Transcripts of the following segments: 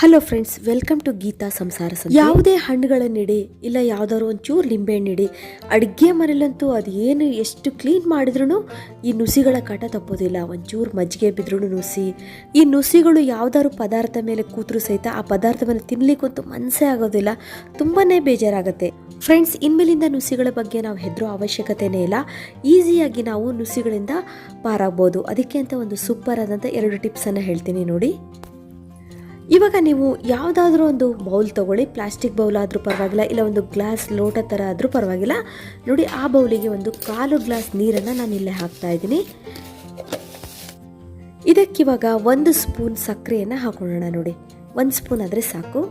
Hello friends welcome to Geetha Samsara. ಯಾವುದೇ ಹಣ್ಣುಗಳನ್ನಿಡಿ ಇಲ್ಲ ಯಾವ್ದಾದ್ರು ಒಂಚೂರು ಲಿಂಬೆಹಣ್ಣಿಡಿ ಅಡುಗೆ ಮನೇಲಂತೂ ಅದು ಏನು ಎಷ್ಟು ಕ್ಲೀನ್ ಮಾಡಿದ್ರೂ ಈ ನುಸಿಗಳ ಕಾಟ ತಪ್ಪೋದಿಲ್ಲ. ಒಂಚೂರು ಮಜ್ಜಿಗೆ ಬಿದ್ರೂ ನುಸಿ, ಈ ನುಸಿಗಳು ಯಾವ್ದಾದ್ರು ಪದಾರ್ಥ ಮೇಲೆ ಕೂತ್ರು ಸಹಿತ ಆ ಪದಾರ್ಥವನ್ನು ತಿನ್ಲಿಕ್ಕಂತೂ ಮನಸ್ಸೇ ಆಗೋದಿಲ್ಲ ತುಂಬಾ ಬೇಜಾರಾಗುತ್ತೆ. ಫ್ರೆಂಡ್ಸ್ ಇನ್ಮೇಲಿಂದ ನುಸಿಗಳ ಬಗ್ಗೆ ನಾವು ಹೆದರೋ ಅವಶ್ಯಕತೆನೇ ಇಲ್ಲ. ಈಸಿಯಾಗಿ ನಾವು ನುಸಿಗಳಿಂದ ಪಾರಾಗ್ಬೋದು. ಅದಕ್ಕೆ ಅಂತ ಒಂದು ಸೂಪರ್ ಆದಂಥ ಎರಡು ಟಿಪ್ಸನ್ನು ಹೇಳ್ತೀನಿ ನೋಡಿ. ಇವಾಗ ನೀವು ಯಾವುದಾದ್ರೂ ಒಂದು ಬೌಲ್ ತಗೊಳ್ಳಿ, ಪ್ಲಾಸ್ಟಿಕ್ ಬೌಲ್ ಆದರೂ ಪರವಾಗಿಲ್ಲ, ಇಲ್ಲ ಒಂದು ಗ್ಲಾಸ್ ಲೋಟ ಥರ ಆದರೂ ಪರವಾಗಿಲ್ಲ. ನೋಡಿ, ಆ ಬೌಲಿಗೆ ಒಂದು ಕಾಲು ಗ್ಲಾಸ್ ನೀರನ್ನು ನಾನು ಇಲ್ಲೇ ಹಾಕ್ತಾ ಇದ್ದೀನಿ. ಇದಕ್ಕಿವಾಗ ಒಂದು ಸ್ಪೂನ್ ಸಕ್ಕರೆಯನ್ನು ಹಾಕೊಳ್ಳೋಣ ನೋಡಿ. ಒಂದು ಸ್ಪೂನ್ ಆದರೆ ಸಾಕು.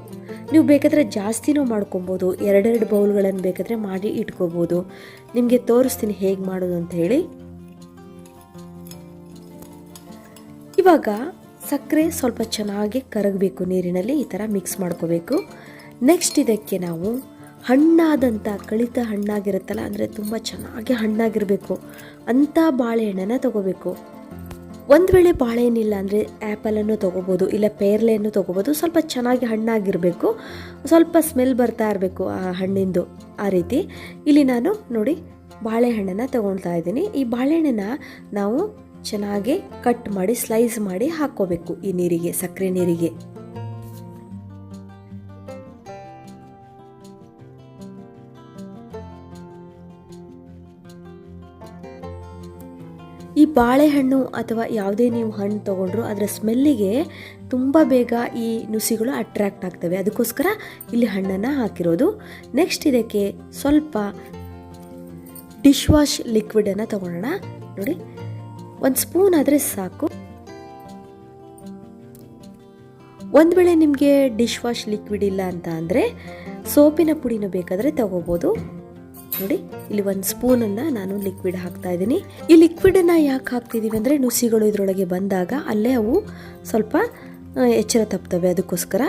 ನೀವು ಬೇಕಾದರೆ ಜಾಸ್ತಿನೂ ಮಾಡ್ಕೊಬೋದು, ಎರಡೆರಡು ಬೌಲ್ಗಳನ್ನು ಬೇಕಾದರೆ ಮಾಡಿ ಇಟ್ಕೋಬೋದು. ನಿಮಗೆ ತೋರಿಸ್ತೀನಿ ಹೇಗೆ ಮಾಡೋದು ಅಂತ ಹೇಳಿ. ಇವಾಗ ಸಕ್ಕರೆ ಸ್ವಲ್ಪ ಚೆನ್ನಾಗಿ ಕರಗಬೇಕು ನೀರಿನಲ್ಲಿ, ಈ ಥರ ಮಿಕ್ಸ್ ಮಾಡ್ಕೋಬೇಕು. ನೆಕ್ಸ್ಟ್ ಇದಕ್ಕೆ ನಾವು ಹಣ್ಣಾದಂಥ, ಕಳಿತ ಹಣ್ಣಾಗಿರುತ್ತಲ್ಲ, ಅಂದರೆ ತುಂಬ ಚೆನ್ನಾಗಿ ಹಣ್ಣಾಗಿರಬೇಕು. ಅಂಥ ಬಾಳೆಹಣ್ಣನ್ನು ತಗೋಬೇಕು. ಒಂದು ವೇಳೆ ಬಾಳೆಹಣ್ಣಿಲ್ಲ ಅಂದರೆ ಆ್ಯಪಲನ್ನು ತೊಗೋಬೋದು, ಇಲ್ಲ ಪೇರ್ಲೆಯನ್ನು ತೊಗೋಬೋದು, ಸ್ವಲ್ಪ ಚೆನ್ನಾಗಿ ಹಣ್ಣಾಗಿರಬೇಕು. ಸ್ವಲ್ಪ ಸ್ಮೆಲ್ ಬರ್ತಾ ಇರಬೇಕು ಆ ಹಣ್ಣಿಂದು, ಆ ರೀತಿ. ಇಲ್ಲಿ ನಾನು ನೋಡಿ ಬಾಳೆಹಣ್ಣನ್ನು ತೊಗೊಳ್ತಾ ಇದ್ದೀನಿ. ಈ ಬಾಳೆಹಣ್ಣನ್ನು ನಾವು ಚೆನ್ನಾಗಿ ಕಟ್ ಮಾಡಿ, ಸ್ಲೈಸ್ ಮಾಡಿ ಹಾಕ್ಕೋಬೇಕು ಈ ನೀರಿಗೆ, ಸಕ್ಕರೆ ನೀರಿಗೆ. ಈ ಬಾಳೆಹಣ್ಣು ಅಥವಾ ಯಾವುದೇ ನೀವು ಹಣ್ಣು ತೊಗೊಂಡ್ರು ಅದರ ಸ್ಮೆಲ್ಲಿಗೆ ತುಂಬ ಬೇಗ ಈ ನುಸಿಗಳು ಅಟ್ರ್ಯಾಕ್ಟ್ ಆಗ್ತವೆ. ಅದಕ್ಕೋಸ್ಕರ ಇಲ್ಲಿ ಹಣ್ಣನ್ನು ಹಾಕಿರೋದು. ನೆಕ್ಸ್ಟ್ ಇದಕ್ಕೆ ಸ್ವಲ್ಪ ಡಿಶ್ ವಾಶ್ ಲಿಕ್ವಿಡನ್ನು ತೊಗೊಳ್ಳೋಣ. ನೋಡಿ ಒಂದು ಸ್ಪೂನ್ ಆದರೆ ಸಾಕು. ಒಂದು ವೇಳೆ ನಿಮಗೆ ಡಿಶ್ ವಾಶ್ ಲಿಕ್ವಿಡ್ ಇಲ್ಲ ಅಂತ ಅಂದರೆ ಸೋಪಿನ ಪುಡಿನೂ ಬೇಕಾದರೆ ತಗೋಬೋದು. ನೋಡಿ, ಇಲ್ಲಿ ಒಂದು ಸ್ಪೂನನ್ನು ನಾನು ಲಿಕ್ವಿಡ್ ಹಾಕ್ತಾ ಇದ್ದೀನಿ. ಈ ಲಿಕ್ವಿಡನ್ನು ಯಾಕೆ ಹಾಕ್ತಿದ್ದೀವಿ ಅಂದರೆ ನುಸಿಗಳು ಇದರೊಳಗೆ ಬಂದಾಗ ಅಲ್ಲೇ ಅವು ಸ್ವಲ್ಪ ಎಚ್ಚರ ತಪ್ತವೆ ಅದಕ್ಕೋಸ್ಕರ.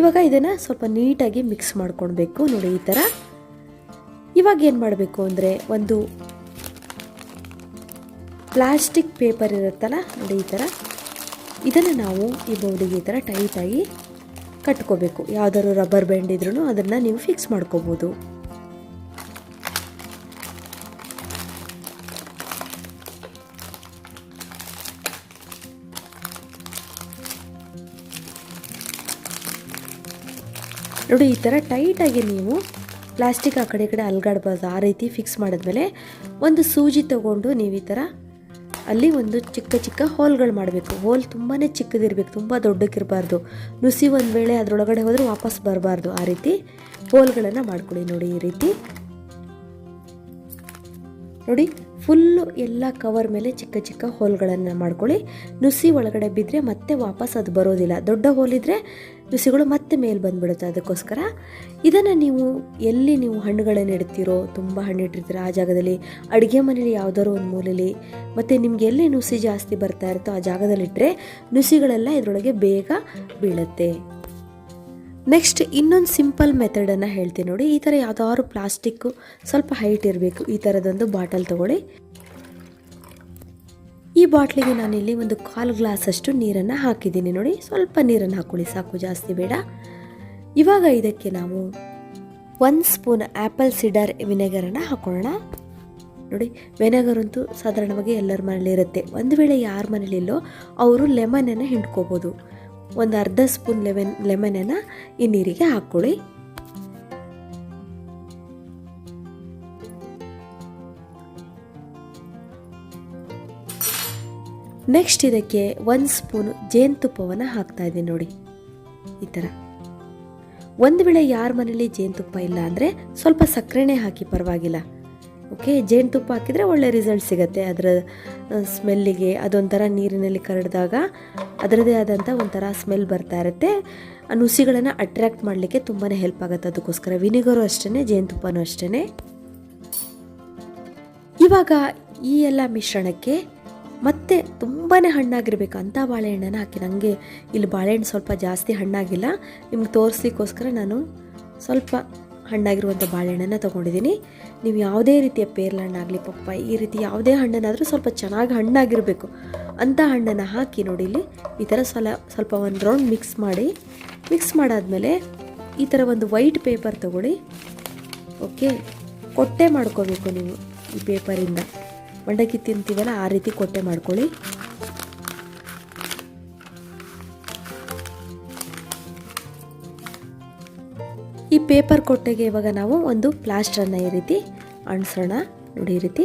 ಇವಾಗ ಇದನ್ನು ಸ್ವಲ್ಪ ನೀಟಾಗಿ ಮಿಕ್ಸ್ ಮಾಡ್ಕೊಳ್ಬೇಕು. ನೋಡಿ, ಈ ಥರ ಇವಾಗ ಏನು ಮಾಡಬೇಕು ಅಂದರೆ ಒಂದು ಪ್ಲಾಸ್ಟಿಕ್ ಪೇಪರ್ ಇರುತ್ತಲ್ಲ, ನೋಡಿ ಈ ಥರ. ಇದನ್ನು ನಾವು ಈ ಬೌಲಿಗೆ ಈ ಥರ ಟೈಟಾಗಿ ಕಟ್ಕೋಬೇಕು. ಯಾವುದಾದ್ರು ರಬ್ಬರ್ ಬ್ಯಾಂಡ್ ಇದ್ರೂ ಅದನ್ನು ನೀವು ಫಿಕ್ಸ್ ಮಾಡ್ಕೋಬೋದು. ನೋಡಿ ಈ ಥರ ಟೈಟಾಗಿ ನೀವು ಪ್ಲಾಸ್ಟಿಕ್ ಆ ಕಡೆ ಕಡೆ ಅಲ್ಗಾಡ್ಬಾರ್ದು. ಆ ರೀತಿ ಫಿಕ್ಸ್ ಮಾಡಿದ್ಮೇಲೆ ಒಂದು ಸೂಜಿ ತಗೊಂಡು ನೀವು ಈ ಥರ ಅಲ್ಲಿ ಒಂದು ಚಿಕ್ಕ ಚಿಕ್ಕ ಹೋಲ್ಗಳು ಮಾಡಬೇಕು. ಹೋಲ್ ತುಂಬಾ ಚಿಕ್ಕದಿರಬೇಕು, ತುಂಬ ದೊಡ್ಡಕ್ಕಿರಬಾರ್ದು. ನುಸಿ ಒಂದು ವೇಳೆ ಅದರೊಳಗಡೆ ಹೋದರೆ ವಾಪಸ್ ಬರಬಾರ್ದು. ಆ ರೀತಿ ಹೋಲ್ಗಳನ್ನು ಮಾಡ್ಕೊಳ್ಳಿ ನೋಡಿ ಈ ರೀತಿ. ನೋಡಿ. ಫುಲ್ಲು ಎಲ್ಲ ಕವರ್ ಮೇಲೆ ಚಿಕ್ಕ ಚಿಕ್ಕ ಹೋಲ್ಗಳನ್ನು ಮಾಡ್ಕೊಳ್ಳಿ. ನುಸಿ ಒಳಗಡೆ ಬಿದ್ದರೆ ಮತ್ತೆ ವಾಪಸ್ ಅದು ಬರೋದಿಲ್ಲ. ದೊಡ್ಡ ಹೋಲಿದ್ರೆ ನುಸಿಗಳು ಮತ್ತೆ ಮೇಲೆ ಬಂದುಬಿಡುತ್ತೆ ಅದಕ್ಕೋಸ್ಕರ. ಇದನ್ನು ನೀವು ಎಲ್ಲಿ ನೀವು ಹಣ್ಣುಗಳನ್ನು ಇಡ್ತೀರೋ, ತುಂಬ ಹಣ್ಣು ಇಟ್ಟಿರ್ತೀರೋ, ಆ ಜಾಗದಲ್ಲಿ ಅಡುಗೆ ಮನೇಲಿ ಯಾವುದಾದ್ರು ಒಂದು ಮೂಲೆಯಲ್ಲಿ ಮತ್ತು ನಿಮ್ಗೆ ಎಲ್ಲಿ ನುಸಿ ಜಾಸ್ತಿ ಬರ್ತಾ ಇರುತ್ತೋ ಆ ಜಾಗದಲ್ಲಿಟ್ಟರೆ ನುಸಿಗಳೆಲ್ಲ ಇದರೊಳಗೆ ಬೇಗ ಬೀಳುತ್ತೆ. ನೆಕ್ಸ್ಟ್ ಇನ್ನೊಂದು ಸಿಂಪಲ್ ಮೆಥಡನ್ನು ಹೇಳ್ತೀನಿ ನೋಡಿ. ಈ ಥರ ಯಾವ್ದಾದ್ರು ಪ್ಲಾಸ್ಟಿಕ್ಕು ಸ್ವಲ್ಪ ಹೈಟ್ ಇರಬೇಕು. ಈ ಥರದೊಂದು ಬಾಟಲ್ ತಗೊಳ್ಳಿ. ಈ ಬಾಟ್ಲಿಗೆ ನಾನಿಲ್ಲಿ ಒಂದು ಕಾಲು ಗ್ಲಾಸಷ್ಟು ನೀರನ್ನು ಹಾಕಿದ್ದೀನಿ ನೋಡಿ. ಸ್ವಲ್ಪ ನೀರನ್ನು ಹಾಕೊಳ್ಳಿ. ಸಾಕು, ಜಾಸ್ತಿ ಬೇಡ. ಇವಾಗ ಇದಕ್ಕೆ ನಾವು ಒನ್ ಸ್ಪೂನ್ ಆ್ಯಪಲ್ ಸಿಡರ್ ವಿನೆಗರನ್ನು ಹಾಕೊಳ್ಳೋಣ. ನೋಡಿ ವಿನೆಗರ್ ಅಂತೂ ಸಾಧಾರಣವಾಗಿ ಎಲ್ಲರ ಮನೇಲಿ ಇರುತ್ತೆ. ಒಂದು ವೇಳೆ ಯಾರ ಮನೇಲಿಲ್ಲೋ, ಅವರು ಲೆಮನನ್ನು ಹಿಂಡ್ಕೋಬೋದು. ಒಂದು ಅರ್ಧ ಸ್ಪೂನ್ ಲೆಮನ್ ಲೆಮನನ್ನು ಈ ನೀರಿಗೆ ಹಾಕ್ಕೊಳ್ಳಿ. ನೆಕ್ಸ್ಟ್ ಇದಕ್ಕೆ ಒಂದು ಸ್ಪೂನ್ ಜೇನುತುಪ್ಪವನ್ನು ಹಾಕ್ತಾ ಇದ್ದೀನಿ ನೋಡಿ, ಈ ಥರ. ಒಂದು ವೇಳೆ ಯಾರ ಮನೇಲಿ ಜೇನುತುಪ್ಪ ಇಲ್ಲ ಅಂದರೆ ಸ್ವಲ್ಪ ಸಕ್ಕರೆನೇ ಹಾಕಿ ಪರವಾಗಿಲ್ಲ. ಓಕೆ ಜೇನುತುಪ್ಪ ಹಾಕಿದರೆ ಒಳ್ಳೆ ರಿಸಲ್ಟ್ ಸಿಗುತ್ತೆ. ಅದರ ಸ್ಮೆಲ್ಲಿಗೆ ಅದೊಂಥರ ನೀರಿನಲ್ಲಿ ಕರಡಿದಾಗ ಅದರದೇ ಆದಂಥ ಒಂಥರ ಸ್ಮೆಲ್ ಬರ್ತಾ ಇರುತ್ತೆ. ಆ, ನುಸಿಗಳನ್ನು ಅಟ್ರ್ಯಾಕ್ಟ್ ಮಾಡಲಿಕ್ಕೆ ತುಂಬಾ ಹೆಲ್ಪ್ ಆಗುತ್ತೆ ಅದಕ್ಕೋಸ್ಕರ. ವಿನಿಗರು ಅಷ್ಟೇ ಜೇನುತುಪ್ಪನೂ ಅಷ್ಟೇ ಇವಾಗ ಈ ಎಲ್ಲ ಮಿಶ್ರಣಕ್ಕೆ ಮತ್ತೆ ತುಂಬಾ ಹಣ್ಣಾಗಿರ್ಬೇಕು. ಅಂಥ ಬಾಳೆಹಣ್ಣನ್ನು ಹಾಕಿ. ನನಗೆ ಇಲ್ಲಿ ಬಾಳೆಹಣ್ಣು ಸ್ವಲ್ಪ ಜಾಸ್ತಿ ಹಣ್ಣಾಗಿಲ್ಲ. ನಿಮ್ಗೆ ತೋರಿಸ್ಲಿಕ್ಕೋಸ್ಕರ ನಾನು ಸ್ವಲ್ಪ ಹಣ್ಣಾಗಿರುವಂಥ ಬಾಳೆಹಣ್ಣನ್ನು ತೊಗೊಂಡಿದ್ದೀನಿ. ನೀವು ಯಾವುದೇ ರೀತಿಯ ಪೇರ್ಲ ಹಣ್ಣಾಗಲಿ ಪಪ್ಪಾಯಿ, ಈ ರೀತಿ ಯಾವುದೇ ಹಣ್ಣನ್ನಾದರೂ ಸ್ವಲ್ಪ ಚೆನ್ನಾಗಿ ಹಣ್ಣಾಗಿರಬೇಕು. ಅಂಥ ಹಣ್ಣನ್ನು ಹಾಕಿ ನೋಡಿ ಇಲ್ಲಿ ಈ ಥರ ಸಲ, ಸ್ವಲ್ಪ ಒಂದು ರೌಂಡ್ ಮಿಕ್ಸ್ ಮಾಡಿ ಮಿಕ್ಸ್ ಮಾಡಾದಮೇಲೆ ಈ ಥರ ಒಂದು ವೈಟ್ ಪೇಪರ್ ತೊಗೊಳ್ಳಿ. ಓಕೆ ಕೊಟ್ಟೆ ಮಾಡ್ಕೋಬೇಕು ನೀವು ಈ ಪೇಪರಿಂದ ಮಂಡಕ್ಕಿ ತಿಂತೀವಲ್ಲ, ಆ ರೀತಿ ಕೊಟ್ಟೆ ಮಾಡ್ಕೊಳ್ಳಿ. ಈ ಪೇಪರ್ ಕೊಟ್ಟೆಗೆ ಇವಾಗ ನಾವು ಒಂದು ಪ್ಲಾಸ್ಟರನ್ನು ಈ ರೀತಿ ಅಂಟಿಸೋಣ ನೋಡಿ ಈ ರೀತಿ.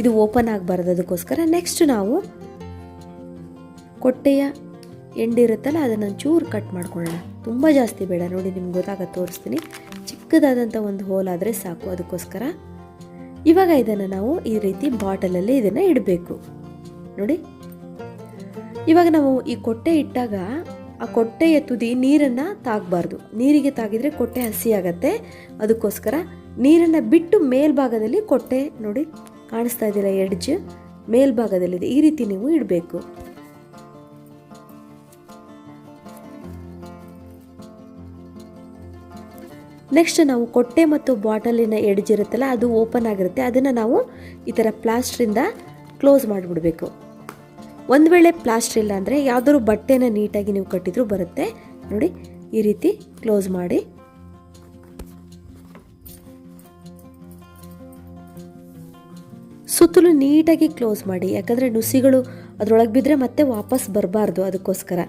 ಇದು ಓಪನ್ ಆಗಬಾರ್ದು ಅದಕ್ಕೋಸ್ಕರ ನೆಕ್ಸ್ಟ್ ನಾವು ಕೊಟ್ಟೆಯ ಎಂಡಿರುತ್ತಲ್ಲ, ಅದನ್ನು ಚೂರು ಕಟ್ ಮಾಡ್ಕೊಳ್ಳೋಣ. ತುಂಬ ಜಾಸ್ತಿ ಬೇಡ, ನೋಡಿ ನಿಮ್ಗೆ ಗೊತ್ತಾಗ ತೋರಿಸ್ತೀನಿ. ಚಿಕ್ಕದಾದಂಥ ಒಂದು ಹೋಲ್ ಆದರೆ ಸಾಕು ಅದಕ್ಕೋಸ್ಕರ. ಇವಾಗ ಇದನ್ನು ನಾವು ಈ ರೀತಿ ಬಾಟಲಲ್ಲಿ ಇದನ್ನು ಇಡಬೇಕು. ನೋಡಿ. ಇವಾಗ ನಾವು ಈ ಕೊಟ್ಟೆ ಇಟ್ಟಾಗ ಆ ಕೊಟ್ಟೆಯ ತುದಿ ನೀರನ್ನು ತಾಗಬಾರ್ದು. ನೀರಿಗೆ ತಾಗಿದರೆ ಕೊಟ್ಟೆ ಹಸಿ ಆಗತ್ತೆ ಅದಕ್ಕೋಸ್ಕರ ನೀರನ್ನು ಬಿಟ್ಟು ಮೇಲ್ಭಾಗದಲ್ಲಿ ಕೊಟ್ಟೆ ನೋಡಿ ಕಾಣಿಸ್ತಾ ಇದೆಯಲ್ಲ ಎಡ್ಜ್? ಮೇಲ್ಭಾಗದಲ್ಲಿದೆ. ಈ ರೀತಿ ನೀವು ಇಡಬೇಕು. ನೆಕ್ಸ್ಟ್ ನಾವು ಕೊಟ್ಟೆ ಮತ್ತು ಬಾಟಲಿನ ಎಡ್ಜ್ ಇರುತ್ತಲ್ಲ ಅದು ಓಪನ್ ಆಗಿರುತ್ತೆ. ಅದನ್ನು ನಾವು ಈ ಥರ ಪ್ಲಾಸ್ಟ್ರಿಂದ ಕ್ಲೋಸ್ ಮಾಡಿಬಿಡಬೇಕು. ಒಂದು ವೇಳೆ ಪ್ಲಾಸ್ಟರ್ ಇಲ್ಲ ಅಂದರೆ ಯಾವುದಾದ್ರು ಬಟ್ಟೆನ ನೀಟಾಗಿ ನೀವು ಕಟ್ಟಿದ್ರು ಬರುತ್ತೆ. ನೋಡಿ, ಈ ರೀತಿ ಕ್ಲೋಸ್ ಮಾಡಿ. ಸುತ್ತಲೂ ನೀಟಾಗಿ ಕ್ಲೋಸ್ ಮಾಡಿ, ಯಾಕಂದರೆ ನುಸಿಗಳು ಅದರೊಳಗೆ ಬಿದ್ದರೆ ಮತ್ತೆ ವಾಪಸ್ ಬರಬಾರ್ದು ಅದಕ್ಕೋಸ್ಕರ.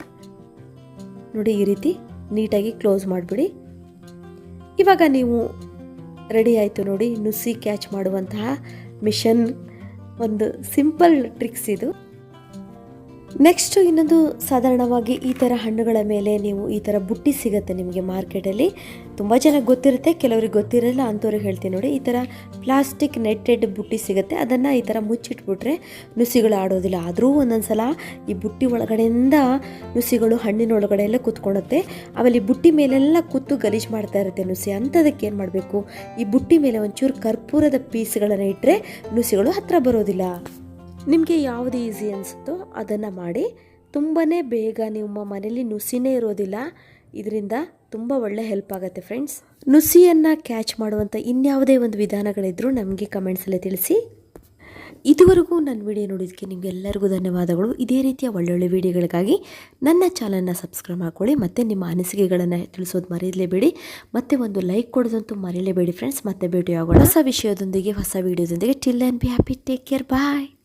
ನೋಡಿ, ಈ ರೀತಿ ನೀಟಾಗಿ ಕ್ಲೋಸ್ ಮಾಡಿಬಿಡಿ. ಇವಾಗ ನೀವು ರೆಡಿ ಆಯಿತು ನೋಡಿ, ನುಸಿ ಕ್ಯಾಚ್ ಮಾಡುವಂತಹ ಮಿಷನ್. ಒಂದು ಸಿಂಪಲ್ ಟ್ರಿಕ್ಸ್ ಇದು. ನೆಕ್ಸ್ಟ್ ಇನ್ನೊಂದು ಸಾಧಾರಣವಾಗಿ ಈ ಥರ ಹಣ್ಣುಗಳ ಮೇಲೆ ನೀವು ಈ ಥರ ಬುಟ್ಟಿ ಸಿಗುತ್ತೆ ನಿಮಗೆ ಮಾರ್ಕೆಟಲ್ಲಿ ತುಂಬ ಜನಕ್ಕೆ ಗೊತ್ತಿರುತ್ತೆ, ಕೆಲವ್ರಿಗೆ ಗೊತ್ತಿರಲ್ಲ ಅಂಥವ್ರಿಗೆ ಹೇಳ್ತೀನಿ ನೋಡಿ. ಈ ಥರ ಪ್ಲಾಸ್ಟಿಕ್ ನೆಟ್ಟೆಡ್ ಬುಟ್ಟಿ ಸಿಗುತ್ತೆ. ಅದನ್ನು ಈ ಥರ ಮುಚ್ಚಿಟ್ಬಿಟ್ರೆ ನುಸಿಗಳು ಆಡೋದಿಲ್ಲ. ಆದರೂ ಒಂದೊಂದು ಸಲ ಈ ಬುಟ್ಟಿ ಒಳಗಡೆಯಿಂದ ನುಸಿಗಳು ಹಣ್ಣಿನ ಒಳಗಡೆ ಎಲ್ಲ ಕುತ್ಕೊಳುತ್ತೆ. ಆಮೇಲೆ ಈ ಬುಟ್ಟಿ ಮೇಲೆಲ್ಲ ಕೂತು ಗಲೀಜು ಮಾಡ್ತಾ ಇರುತ್ತೆ ನುಸಿ. ಅಂಥದಕ್ಕೆ ಏನು ಮಾಡಬೇಕು? ಈ ಬುಟ್ಟಿ ಮೇಲೆ ಒಂಚೂರು ಕರ್ಪೂರದ ಪೀಸ್ಗಳನ್ನು ಇಟ್ಟರೆ ನುಸಿಗಳು ಹತ್ತಿರ ಬರೋದಿಲ್ಲ. ನಿಮಗೆ ಯಾವುದು ಈಸಿ ಅನಿಸುತ್ತೋ ಅದನ್ನು ಮಾಡಿ ತುಂಬಾ ಬೇಗ ನಿಮ್ಮ ಮನೇಲಿ ನುಸಿನೇ ಇರೋದಿಲ್ಲ. ಇದರಿಂದ ತುಂಬ ಒಳ್ಳೆ ಹೆಲ್ಪ್ ಆಗುತ್ತೆ ಫ್ರೆಂಡ್ಸ್ ನುಸಿಯನ್ನು ಕ್ಯಾಚ್ ಮಾಡುವಂಥ ಇನ್ಯಾವುದೇ ಒಂದು ವಿಧಾನಗಳಿದ್ರೂ ನಮಗೆ ಕಮೆಂಟ್ಸಲ್ಲೇ ತಿಳಿಸಿ. ಇದುವರೆಗೂ ನನ್ನ ವಿಡಿಯೋ ನೋಡಿದ್ದಕ್ಕೆ ನಿಮಗೆಲ್ಲರಿಗೂ ಧನ್ಯವಾದಗಳು. ಇದೇ ರೀತಿಯ ಒಳ್ಳೊಳ್ಳೆ ವಿಡಿಯೋಗಳಿಗಾಗಿ ನನ್ನ ಚಾನಲ್ನ ಸಬ್ಸ್ಕ್ರೈಬ್ ಮಾಡ್ಕೊಳ್ಳಿ, ಮತ್ತು ನಿಮ್ಮ ಅನಿಸಿಕೆಗಳನ್ನು ತಿಳಿಸೋದು ಮರೆಯಲೇಬೇಡಿ. ಮತ್ತು ಒಂದು ಲೈಕ್ ಕೊಡೋದಂತೂ ಮರೆಯಲೇಬೇಡಿ ಫ್ರೆಂಡ್ಸ್ ಮತ್ತೆ ಭೇಟಿಯಾಗೋಣ. ಹೊಸ ವಿಷಯದೊಂದಿಗೆ, ಹೊಸ ವಿಡಿಯೋದೊಂದಿಗೆ till and be happy take care bye